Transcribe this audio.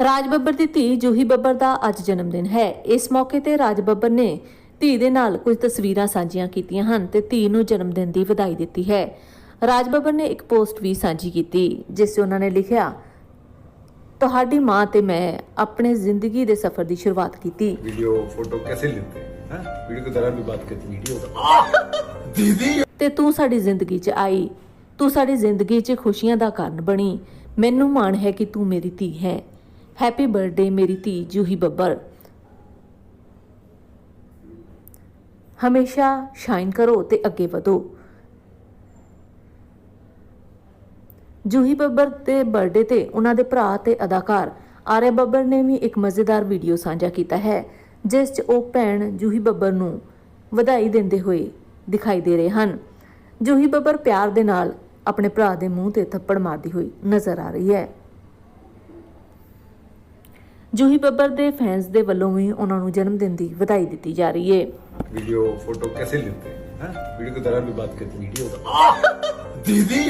ਰਾਜ ਬੱਬਰ ਦੀ ਧੀ ਜੂਹੀ ਬੱਬਰ ਦਾ ਅੱਜ ਜਨਮ ਦਿਨ ਹੈ ਇਸ ਮੌਕੇ ਤੇ ਰਾਜ ਬੱਬਰ ਨੇ ਧੀ ਦੇ ਨਾਲ ਕੁਝ ਤਸਵੀਰਾਂ ਸਾਂਝੀਆਂ ਕੀਤੀਆਂ ਹਨ ਤੇ ਧੀ ਨੂੰ ਜਨਮ ਦਿਨ ਦੀ ਵਧਾਈ ਦਿੱਤੀ ਹੈ ਰਾਜ ਬੱਬਰ ਨੇ ਇੱਕ ਪੋਸਟ ਵੀ ਸਾਂਝੀ ਕੀਤੀ ਜਿਸ 'ਚ ਉਹਨਾਂ ਨੇ ਲਿਖਿਆ ਤੁਹਾਡੀ ਮਾਂ ਤੇ ਮੈਂ ਆਪਣੇ ਜ਼ਿੰਦਗੀ ਦੇ ਸਫ਼ਰ ਦੀ ਸ਼ੁਰੂਆਤ ਕੀਤੀ वीडियो फोटो कैसे लेते हैं हाँ? वीडियो के दौरान भी बात करते हैं वीडियो का दीदी ਤੇ ਤੂੰ ਸਾਡੀ ਜ਼ਿੰਦਗੀ 'ਚ ਆਈ ਤੂੰ ਸਾਡੀ ਜ਼ਿੰਦਗੀ 'ਚ ਖੁਸ਼ੀਆਂ ਦਾ ਕਾਰਨ ਬਣੀ ਮੈਨੂੰ ਮਾਣ ਹੈ ਕਿ ਤੂੰ ਮੇਰੀ ਧੀ ਹੈ ਹੈਪੀ ਬਰਥਡੇ ਮੇਰੀ ਧੀ, ਜੂਹੀ ਬੱਬਰ। ਹਮੇਸ਼ਾ ਸ਼ਾਈਨ ਕਰੋ ਤੇ ਅੱਗੇ ਵਧੋ। ਜੂਹੀ ਬੱਬਰ ਦੇ ਬਰਥਡੇ ਤੇ ਉਹਨਾਂ ਦੇ ਭਰਾ ਤੇ ਅਦਾਕਾਰ ਆਰਿਆ ਬੱਬਰ ਨੇ ਵੀ ਇੱਕ ਮਜ਼ੇਦਾਰ ਵੀਡੀਓ ਸਾਂਝਾ ਕੀਤਾ ਹੈ, ਜਿਸ 'ਚ ਉਹ ਭੈਣ ਜੂਹੀ ਬੱਬਰ ਨੂੰ ਵਧਾਈ ਦਿੰਦੇ ਹੋਏ ਦਿਖਾਈ ਦੇ ਰਹੇ ਹਨ। ਜੂਹੀ ਬੱਬਰ ਪਿਆਰ ਦੇ ਨਾਲ ਆਪਣੇ ਭਰਾ ਦੇ ਮੂੰਹ ਤੇ ਥੱਪੜ ਮਾਰਦੀ ਹੋਈ ਨਜ਼ਰ ਆ ਰਹੀ ਹੈ। ਜੂਹੀ ਬੱਬਰ ਦੇ ਫੈਨਸ ਦੇ ਵੱਲੋਂ ਵੀ ਉਹਨਾਂ ਨੂੰ ਜਨਮ ਦਿਨ ਦੀ ਵਧਾਈ ਦਿੱਤੀ ਜਾ ਰਹੀ ਹੈ वीडियो फोटो कैसे लेते हैं हाँ? वीडियो के दौरान भी बात करते हैं वीडियो का दीदी